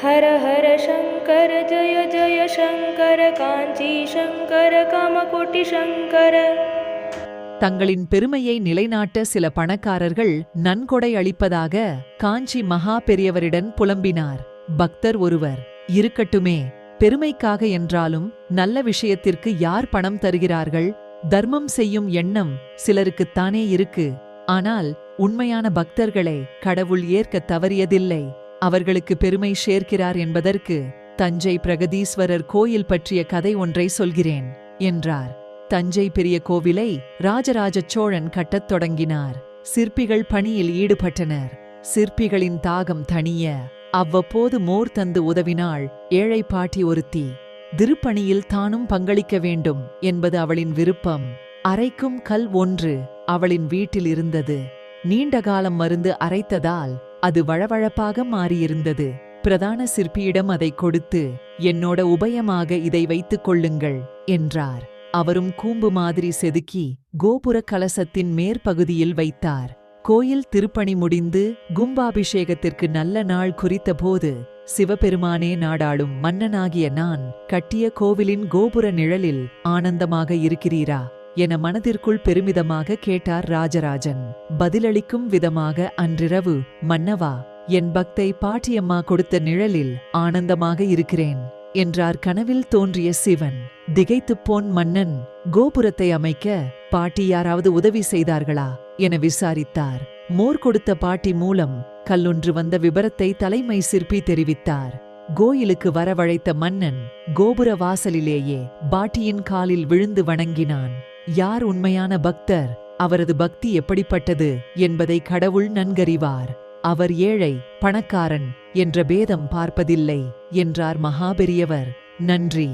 हर हर शङ्कर जय जय शङ्कर काञ्ची शङ्कर कामकोटि शङ्कर தங்களின் பெருமையை நிலைநாட்ட சில பணக்காரர்கள் நன்கொடை அளிப்பதாக காஞ்சி மகா பெரியவரிடம் புலம்பினார் பக்தர் ஒருவர் இருக்கட்டுமே பெருமைக்காக என்றாலும் நல்ல விஷயத்திற்கு யார் பணம் தருகிறார்கள் தர்மம் செய்யும் எண்ணம் சிலருக்குத்தானே இருக்கு ஆனால் உண்மையான பக்தர்களை கடவுள் ஏற்க தவறியதில்லை அவர்களுக்கு பெருமை சேர்க்கிறார் என்பதற்கு தஞ்சை பிரகதீஸ்வரர் கோயில் பற்றிய கதை ஒன்றை சொல்கிறேன் என்றார். தஞ்சை பெரிய கோவிலை ராஜராஜ சோழன் கட்டத் தொடங்கினார். சிற்பிகள் பணியில் ஈடுபட்டனர். சிற்பிகளின் தாகம் தணிய அவ்வப்போது மோர் தந்து உதவினாள் ஏழை பாட்டி ஒருத்தி. திருப்பணியில் தானும் பங்களிக்க வேண்டும் என்பது அவளின் விருப்பம். அரைக்கும் கல் ஒன்று அவளின் வீட்டில் இருந்தது. நீண்ட காலம் மருந்து அரைத்ததால் அது வழவழப்பாக மாறியிருந்தது. பிரதான சிற்பியிடம் அதை கொடுத்து என்னோட உபயமாக இதை வைத்துக் கொள்ளுங்கள் என்றார். அவரும் கூம்பு மாதிரி செதுக்கி கோபுர கலசத்தின் மேற்பகுதியில் வைத்தார். கோயில் திருப்பணி முடிந்து கும்பாபிஷேகத்திற்கு நல்ல நாள் குறித்தபோது சிவபெருமானே நாடாளும் மன்னனாகிய நான் கட்டிய கோவிலின் கோபுர நிழலில் ஆனந்தமாக இருக்கிறீரா? என மனதிற்குள் பெருமிதமாக கேட்டார் ராஜராஜன். பதிலளிக்கும் விதமாக அன்றிரவு மன்னவா என் பக்தை பாட்டியம்மா கொடுத்த நிழலில் ஆனந்தமாக இருக்கிறேன் என்றார் கனவில் தோன்றிய சிவன். திகைத்துப் போன் மன்னன் கோபுரத்தை அமைக்க பாட்டி யாராவது உதவி செய்தார்களா? என விசாரித்தார். மோர் கொடுத்த பாட்டி மூலம் கல்லொன்று வந்த விபரத்தை தலைமை சிற்பி தெரிவித்தார். கோயிலுக்கு வரவழைத்த மன்னன் கோபுர வாசலிலேயே பாட்டியின் காலில் விழுந்து வணங்கினான். யார் உண்மையான பக்தர்? அவரது பக்தி எப்படிப்பட்டது? என்பதை கடவுள் நன்கறிவார். அவர் ஏழை பணக்காரன் என்ற பேதம் பார்ப்பதில்லை என்றார் மகாபெரியவர். நன்றி.